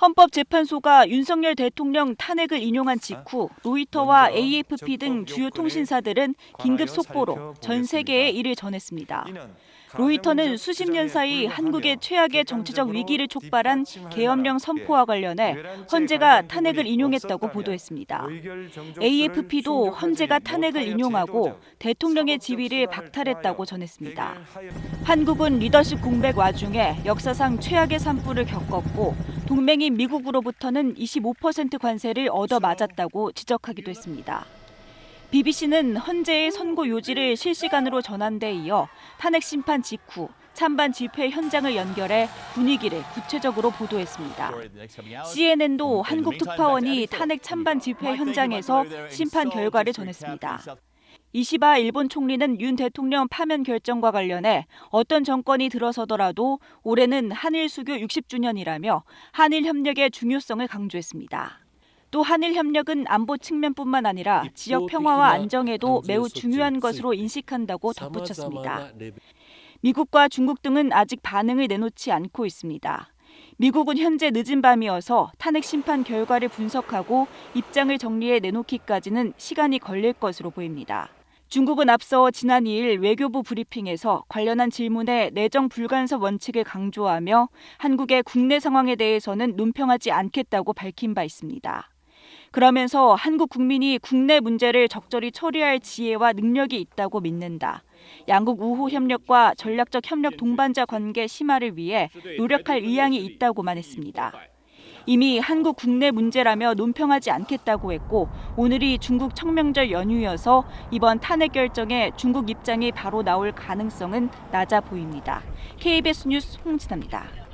헌법재판소가 윤석열 대통령 탄핵을 인용한 직후 로이터와 AFP 등 주요 통신사들은 긴급 속보로 전 세계에 이를 전했습니다. 로이터는 수십 년 사이 한국의 최악의 정치적 위기를 촉발한 계엄령 선포와 관련해 헌재가 탄핵을 인용했다고 보도했습니다. AFP도 헌재가 탄핵을 인용하고 대통령의 지위를 박탈했다고 전했습니다. 한국은 리더십 공백 와중에 역사상 최악의 산불을 겪었고 동맹인 미국으로부터는 25% 관세를 얻어 맞았다고 지적하기도 했습니다. BBC는 헌재의 선고 요지를 실시간으로 전한 데 이어 탄핵 심판 직후 찬반 집회 현장을 연결해 분위기를 구체적으로 보도했습니다. CNN도 한국 특파원이 탄핵 찬반 집회 현장에서 심판 결과를 전했습니다. 이시바 일본 총리는 윤 대통령 파면 결정과 관련해 어떤 정권이 들어서더라도 올해는 한일 수교 60주년이라며 한일 협력의 중요성을 강조했습니다. 또 한일 협력은 안보 측면뿐만 아니라 지역 평화와 안정에도 매우 중요한 것으로 인식한다고 덧붙였습니다. 미국과 중국 등은 아직 반응을 내놓지 않고 있습니다. 미국은 현재 늦은 밤이어서 탄핵 심판 결과를 분석하고 입장을 정리해 내놓기까지는 시간이 걸릴 것으로 보입니다. 중국은 앞서 지난 2일 외교부 브리핑에서 관련한 질문에 내정 불간섭 원칙을 강조하며 한국의 국내 상황에 대해서는 논평하지 않겠다고 밝힌 바 있습니다. 그러면서 한국 국민이 국내 문제를 적절히 처리할 지혜와 능력이 있다고 믿는다. 양국 우호 협력과 전략적 협력 동반자 관계 심화를 위해 노력할 의향이 있다고만 했습니다. 이미 한국 국내 문제라며 논평하지 않겠다고 했고 오늘이 중국 청명절 연휴여서 이번 탄핵 결정에 중국 입장이 바로 나올 가능성은 낮아 보입니다. KBS 뉴스 홍진아입니다.